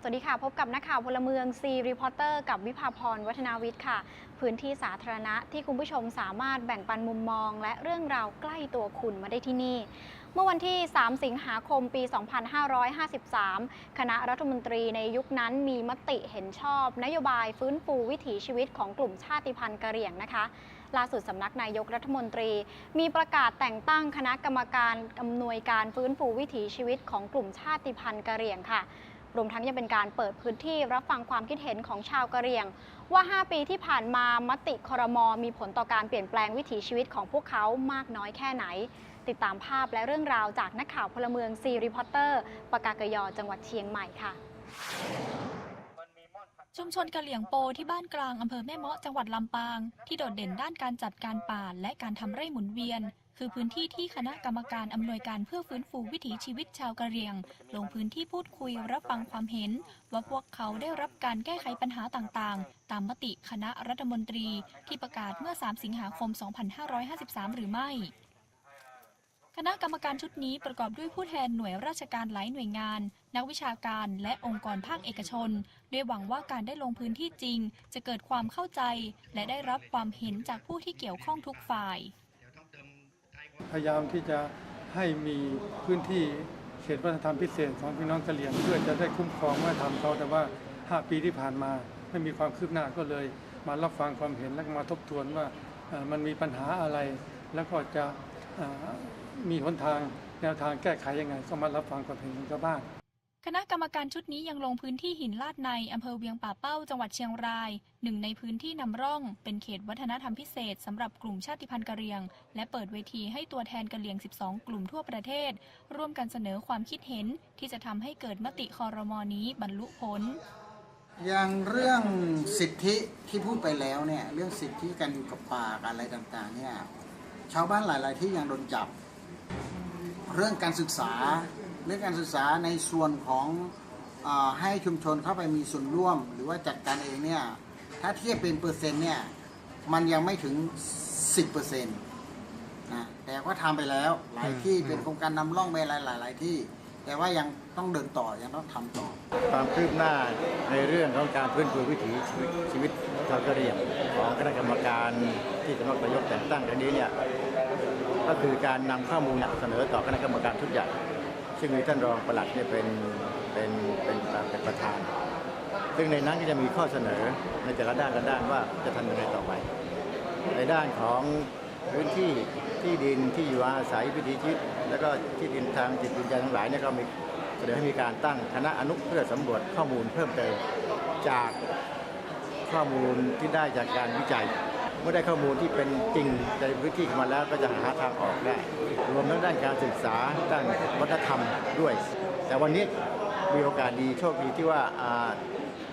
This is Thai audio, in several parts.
สวัสดีค่ะ พบกับนักข่าวพลเมืองซีรีพอร์เตอร์กับวิภาพรวัฒนาวิทย์ค่ะ พื้นที่สาธารณะที่คุณผู้ชมสามารถแบ่งปันมุมมอง และเรื่องราวใกล้ตัวคุณมาได้ที่นี่ เมื่อวันที่ 3 สิงหาคมปี 2553 คณะรัฐมนตรีในยุคนั้นมีมติเห็นชอบ นโยบายฟื้นฟูวิถีชีวิตของกลุ่มชาติพันธุ์กะเหรี่ยงนะคะล่าสุดสำนักนายกรัฐมนตรี มีประกาศแต่งตั้งคณะกรรมการอำนวยการฟื้นฟูวิถีชีวิตของกลุ่มชาติพันธุ์กะเหรี่ยงค่ะ รวมทั้งยังเป็นการเปิดพื้นที่รับฟังความคิดเห็นของชาวกะเหรี่ยง ว่า 5 ปีที่ผ่านมามติครมมีผลต่อการเปลี่ยนแปลงวิถีชีวิตของพวกเขามากน้อยแค่ไหน ติดตามภาพและเรื่องราวจากนักข่าวพลเมืองซีรีพอร์เตอร์ปากากยอจังหวัดเชียงใหม่ค่ะชุมชนกะเหลี่ยงโปที่บ้านกลางอำเภอแม่เมาะจังหวัดลำปาง ที่โดดเด่นด้านการจัดการป่าและการทำไร่หมุนเวียน คือพื้นที่ที่คณะกรรมการอำนวยการเพื่อฟื้นฟูวิถีชีวิตชาวกะเหรี่ยง ลงพื้นที่พูดคุยรับฟังความเห็น ว่าพวกเขาได้รับการแก้ไขปัญหาต่างๆ ตามมติคณะรัฐมนตรีที่ประกาศเมื่อ 3 สิงหาคม 2553 หรือไม่คณะกรรมการชุดนี้ประกอบด้วยผู้แทนหน่วยราชการหลายหน่วยงาน นักวิชาการและองค์กรภาคเอกชน ด้วยหวังว่าการได้ลงพื้นที่จริง จะเกิดความเข้าใจ และได้รับความเห็นจากผู้ที่เกี่ยวข้องทุกฝ่าย พยายามที่จะให้มีพื้นที่เขตวัฒนธรรมพิเศษของพี่น้องกะเหรี่ยงเพื่อจะได้คุ้มครองวัฒนธรรมเขาแต่ว่า 5 ปีที่ผ่านมาไม่มีความคืบหน้าก็เลย มารับฟังความเห็นและมาทบทวนว่ามันมีปัญหาอะไร แล้วก็จะมีหนทางแนวทางแก้ไขยังไง ก็มารับฟังความเห็นของชาวบ้าน คณะกรรมการชุดนี้ยังลงพื้นที่หินลาดในอำเภอเวียงป่าเป้าจังหวัดเชียงราย หนึ่งในพื้นที่นำร่อง เป็นเขตวัฒนธรรมพิเศษสำหรับกลุ่มชาติพันธุ์กะเหรี่ยง และเปิดเวทีให้ตัวแทนกะเหรี่ยง 12 กลุ่มทั่วประเทศ ร่วมกันเสนอความคิดเห็นที่จะทำให้เกิดมติคอรมอนี้บรรลุผล อย่างเรื่องสิทธิที่พูดไปแล้วเนี่ยเรื่องสิทธิการอยู่กับป่าการอะไรต่างๆเนี่ยชาวบ้านหลาย ๆ ที่ยังโดนจับ เรื่องการศึกษา เรื่องการศึกษาในส่วนของอาให้ชุมชนเข้าไปมีส่วนร่วม หรือว่าจัดการเองเนี่ยถ้าเทียบเป็นเปอร์เซ็นต์เนี่ยมันยังไม่ถึง 10%เปอร์เซ็นต์นะแต่ก็ทำไปแล้วหลายที่เป็นโครงการนำร่องไปหลายหลายๆที่ แต่ว่ายังต้องเดินต่อยังต้องทำต่อ ความคืบหน้าในเรื่องของการฟื้นฟูวิถีชีวิตชีวิตชาวกะเหรี่ยงของคณะกรรมการที่สำนักนายกแต่งตั้งครั้งนี้เนี่ยก็คือการนำข้อมูลเสนอต่อคณะกรรมการชุดใหญ่ ซึ่งมีท่านรองปลัดเนี่ยเป็นเป็นเป็นเป็นประธาน ซึ่งในนั้นก็จะมีข้อเสนอในแต่ละด้านละด้านว่าจะทำยังไงต่อไป ในด้านของพื้นที่ที่ดินที่อยู่อาศัยวิถีชีวิตแล้วก็ที่ดินทางจิตวิญญาณทั้งหลายเนี่ยก็มีเสนอให้มีการตั้งคณะอนุเพื่อสำรวจข้อมูลเพิ่มเติมจากข้อมูลที่ได้จากการวิจัย เมื่อได้ข้อมูลที่เป็นจริงในพื้นที่มาแล้วก็จะหาทางออกได้ รวมทั้งด้านการศึกษาด้านวัฒนธรรมด้วย แต่วันนี้มีโอกาสดีโชคดีที่ว่า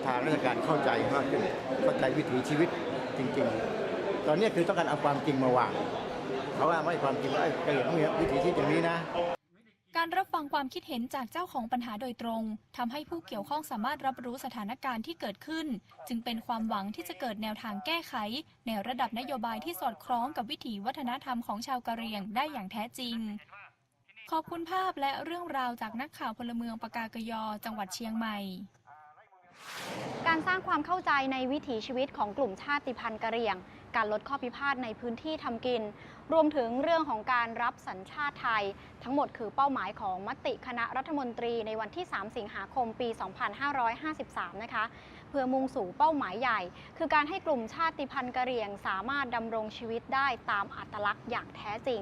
ทางราชการเข้าใจมากขึ้นเข้าใจวิถีชีวิตจริง ๆ ตอนนี้คือต้องการเอาความจริงมาวางเขาว่าไม่ความจริงว่าเอ้ยกะเหรี่ยงมีวิถีชีวิตอย่างนี้นะ ฟังความคิดเห็นจากเจ้าของปัญหาโดยตรงทำให้ผู้เกี่ยวข้องสามารถรับรู้สถานการณ์ที่เกิดขึ้น จึงเป็นความหวังที่จะเกิดแนวทางแก้ไข ในระดับนโยบายที่สอดคล้องกับวิถีวัฒนธรรมของชาวกะเหรี่ยงได้อย่างแท้จริง ขอบคุณภาพและเรื่องราวจากนักข่าวพลเมืองปากากยอ จังหวัดเชียงใหม่การสร้างความเข้าใจในวิถีชีวิตของกลุ่มชาติพันธุ์กะเหรี่ยง การลดข้อพิพาทในพื้นที่ทำกิน รวมถึงเรื่องของการรับสัญชาติไทย ทั้งหมดคือเป้าหมายของมติคณะรัฐมนตรีในวันที่ 3 สิงหาคมปี 2553 นะคะ เพื่อมุ่งสู่เป้าหมายใหญ่ คือการให้กลุ่มชาติพันธุ์กะเหรี่ยง สามารถดำรงชีวิตได้ตามอัตลักษณ์อย่างแท้จริง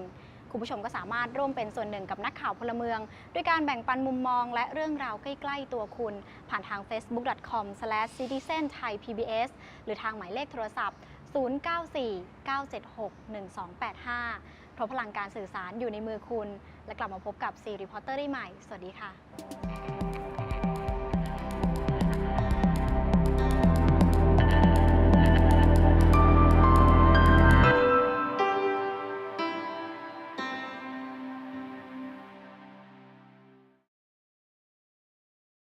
คุณผู้ชมก็สามารถร่วมเป็นส่วนหนึ่งกับนักข่าวพลเมือง ด้วยการแบ่งปันมุมมองและเรื่องราวใกล้ๆตัวคุณ ผ่านทาง facebook.com/citizenthaipbs หรือทางหมายเลขโทรศัพท์ 094-976-1285 เพราะพลังการสื่อสารอยู่ในมือคุณ และกลับมาพบกับซีรีพอร์เตอร์ได้ใหม่ สวัสดีค่ะ